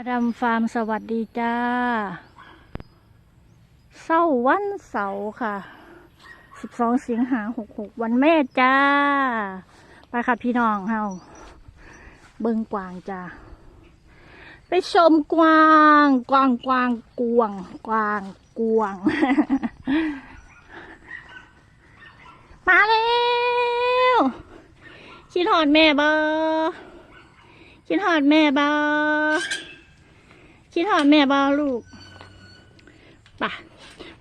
อดัมฟาร์มสวัสดีจ้า เศร้าวันเสาร์ค่ะ 12 สิงหา66 วันแม่จ้า ไปค่ะพี่น้องเฮาเบิงกวางจ้า ไปชมกวาง กวางกวางกวางกวางกวาง มาแล้วคิดหอดแม่บอคิดหอดแม่บอ คิดหอดแม่บอลูกป่ะ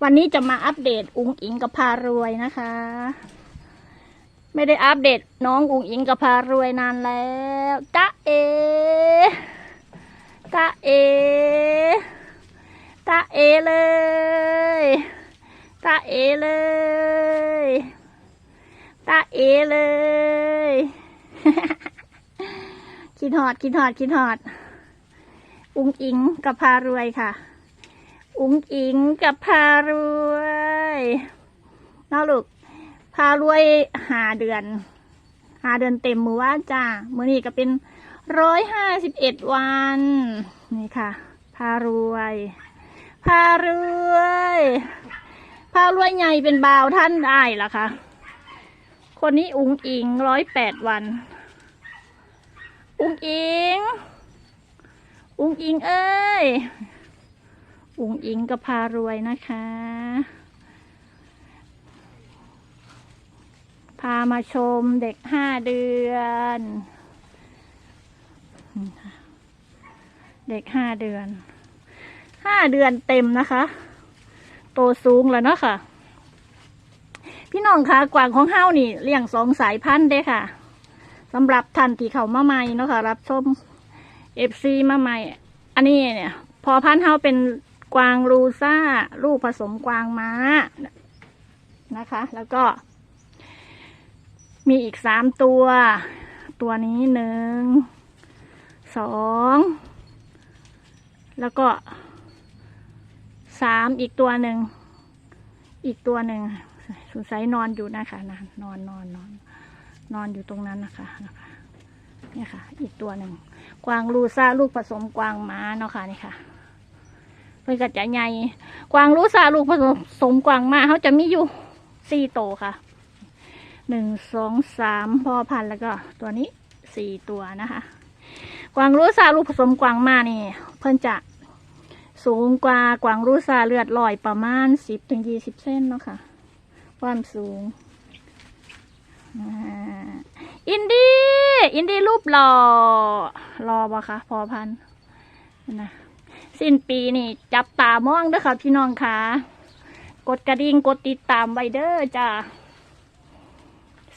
วันนี้จะมาอัปเดตอุงอิงกับพารวยนะคะ ไม่ได้อัปเดตน้องอุงอิงกับพารวยนานแล้วจ้าเอจ้าเอจ้าเอเลยจ้าเอเลยจ้าเอเลยคิดหอดคิดหอดคิดหอด อุงอิงกับพารวยค่ะ อุงอิงกับพารวยน้าลูกพารวยหาเดือนหาเดือนเต็มมือว่าจ้ามือนี้ก็เป็นร้อยห้าสิบเอ็ดวันนี่ค่ะ พารวยพารวยพารวยใหญ่เป็นบ่าวท่านได้ละคะคนนี้อุงอิงร้อยแปดวัน อุงอิง อุงอิงเอ้ย อุงอิงกับพารวยนะคะ พามาชมเด็กห้าเดือน เด็กห้าเดือน ห้าเดือนเต็มนะคะ โตสูงแล้วเนาะค่ะ พี่น้องคะกวางของเฮ้านี่เลี้ยงสองสายพันธุ์เด้ค่ะสำหรับท่านที่เขามาใหม่เนาะค่ะรับชม เอฟซีมาใหม่ อันนี้เนี่ย พอพันเฮาเป็นกวางรูซ่า ลูกผสมกวางม้านะคะ แล้วก็ มีอีกสามตัว ตัวนี้หนึ่งสองแล้วก็สามอีกตัวหนึ่ง อีกตัวหนึ่งสงสัยนอนอยู่นะคะนนอนนอนนอนนอนอยู่ตรงนั้นนะคะนะคะ เนี่ยค่ะ อีกตัวหนึ่งกวางลูซ่าลูกผสมกวางม้าเนาะค่ะนี่ค่ะเพื่อนก็จะใหญ่กวางลูซ่าลูกผสมกวางม้าเขาจะมีอยู่สี่โตค่ะหนึ่งสองสามพ่อพันแล้วก็ตัวนี้สี่ตัวนะคะ กวางลูซ่าลูกผสมกวางม้านี่ เพื่นจะสูงกว่ากวางลูซ่าเลือดลอยประมาณสิบถึงยี่สิบเส้นเนาะค่ะ ความสูง อินดี้ อินดี้รูปหล่อรอบ่คะพอพันนะสิ้นปีนี่จับตามองเด้อค่ะพี่น้องค่ะกดกระดิ่งกดติดตามไว้เด้อจ้า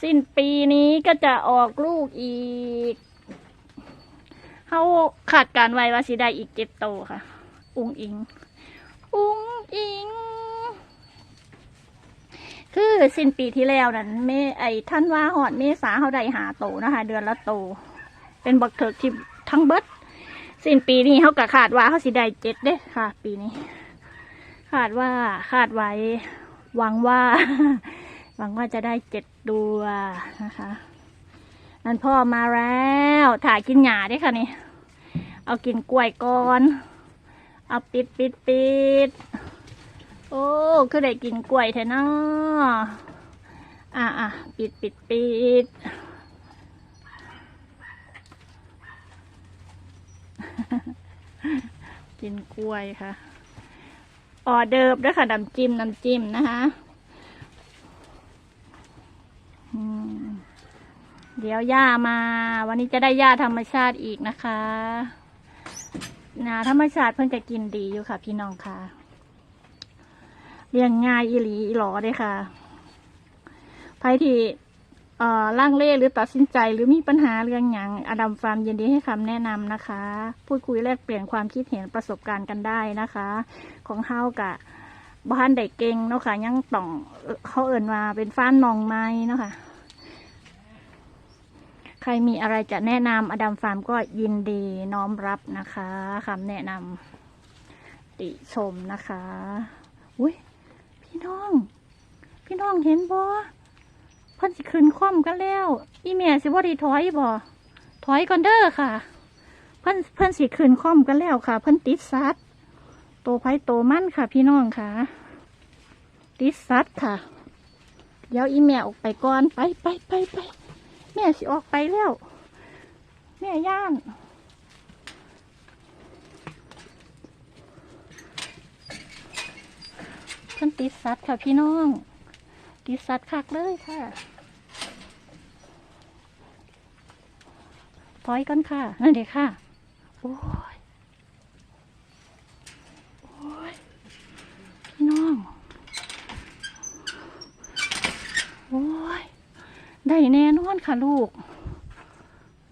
สิ้นปีนี้ก็จะออกลูกอีกเขาขาดการไว้ว่าสิได้อีกเจ็ดโตค่ะ อุ้งอิง อุ้งอิง คือสิ้นปีที่แล้วนั้นเมไอท่านว่าหอดเมษาเขาได้หาโตนะคะ เดือนละโต เป็นบักเถิกที่ทั้งเบิดสิ้นปีนี้เขาก็ขาดว่าเขาสิได้เจ็ดเด้ค่ะ ปีนี้ ขาดว่าขาดไว้หวังว่าหวังว่าจะได้เจ็ดตัวนะคะ นั่นพ่อมาแล้วถ่ายกินหยาเด้ค่ะนี่ เอากินกล้วยก่อน เอาปิดปิดปิด โอ้คือได้กินกล้วยแท้นะอะอะปิดปิดปิดกินกล้วยค่ะออเดิร์ฟด้วยค่ะน้ำจิ้มน้ำจิ้มนะคะเดี๋ยวย่ามา วันนี้จะได้ย่าธรรมชาติอีกนะคะนาธรรมชาติเพิ่งจะกินดีอยู่ค่ะ พี่น้องค่ะ เรียงง่ายอีหลีอีหลอเลยค่ะใครที่อ่อล่างเล่หรือตัดสินใจหรือมีปัญหาเรื่องอย่างอดัมฟาร์มยินดีให้คำแนะนำนะคะ พูดคุยแลกเปลี่ยนความคิดเห็นประสบการณ์กันได้นะคะ ของเฮากะบ้านเด็กเก่งเนาะค่ะยังต้องเอ่อเขาเอิ่นมาเป็นฟ้านนองไม้เนาะค่ะ ใครมีอะไรจะแนะนำอดัมฟาร์มก็ยินดีน้อมรับนะคะคำแนะนำติชมนะคะ อุ้ย พี่น้อง พี่น้องเห็นบ่เพิ่นสิขึ้นคว่ำกันแล้ว อีเมียสิบ่ได้ถอยบ่ถอยก่อนเด้อค่ะ เพิ่นเพิ่นสิคืนคอมกันแล้วค่ะ เพิ่นติดซัดโตไผโตมั่นค่ะ พี่น้องค่ะ ติดซัดค่ะ เดี๋ยวอีแม่ออกไปก่อนไปไปไปไปแม่สิออกไปแล้ว แม่ย่าน พิ่นติดซัดค่ะพี่น้อง ติดซัดคักเลยค่ะถอยก่อนค่ะ นั่นเด็กค่ะ โอ้ย โอ้ย พี่น้อง โอ้ย ได้แน่นอนค่ะลูก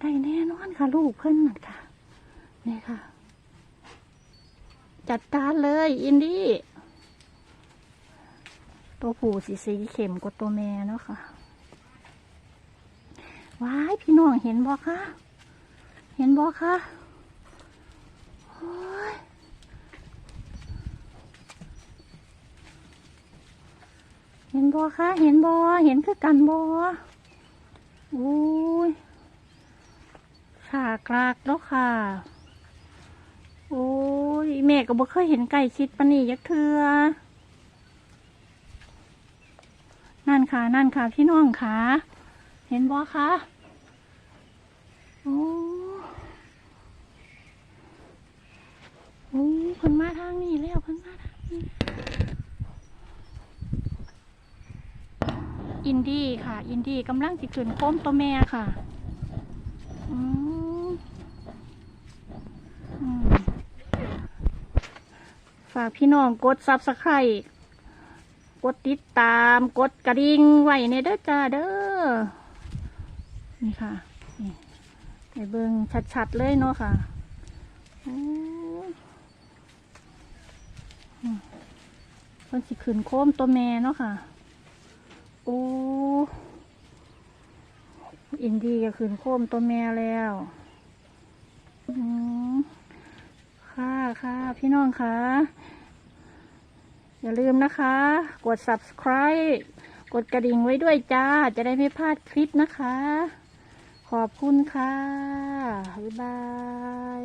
ได้แน่นอนค่ะลูกเพิ่นน่ะค่ะ นี่ค่ะ จัดการเลย อินดี้ ตัวผู้สีสีเข้มกว่าตัวแม่เนาะค่ะว้ายพี่น้องเห็นบ่คะเห็นบ่คะเห็นบ่คะ เห็นบ่เห็นคือกันบ่โอ้ยขากรากแล้วค่ะ โอ้ยแม่ก็บ่เคยเห็นไก่ชิดปนนี้ยักเทือ นั่นค่ะ นั่นค่ะ พี่น้องค่ะ เห็นบ่คะโอ้โอ้เพิ่นมาทางนี้แล้วเพิ่นมาทางนี้อินดี้ค่ะ อินดี้กำลังสิขึ้นโค้มตัวแม่ค่ะอืมอืมฝากพี่น้องกดซับสไครต์ กดติดตามกดกระดิ่งไว้ในเด้อจ้าเด้อนี่ค่ะนี่ไปเบิ่งชัดๆเลยเนาะค่ะเพิ่นสิขึ้นโค้มตัวแม่เนาะค่ะโอ้อินดีก็ขึ้นโค้มตัวแม่แล้วอืมค่ะค่ะพี่น้องค่ะ อย่าลืมนะคะ กด subscribe กดกระดิ่งไว้ด้วยจ้า จะได้ไม่พลาดคลิปนะคะ ขอบคุณค่ะ บ๊ายบาย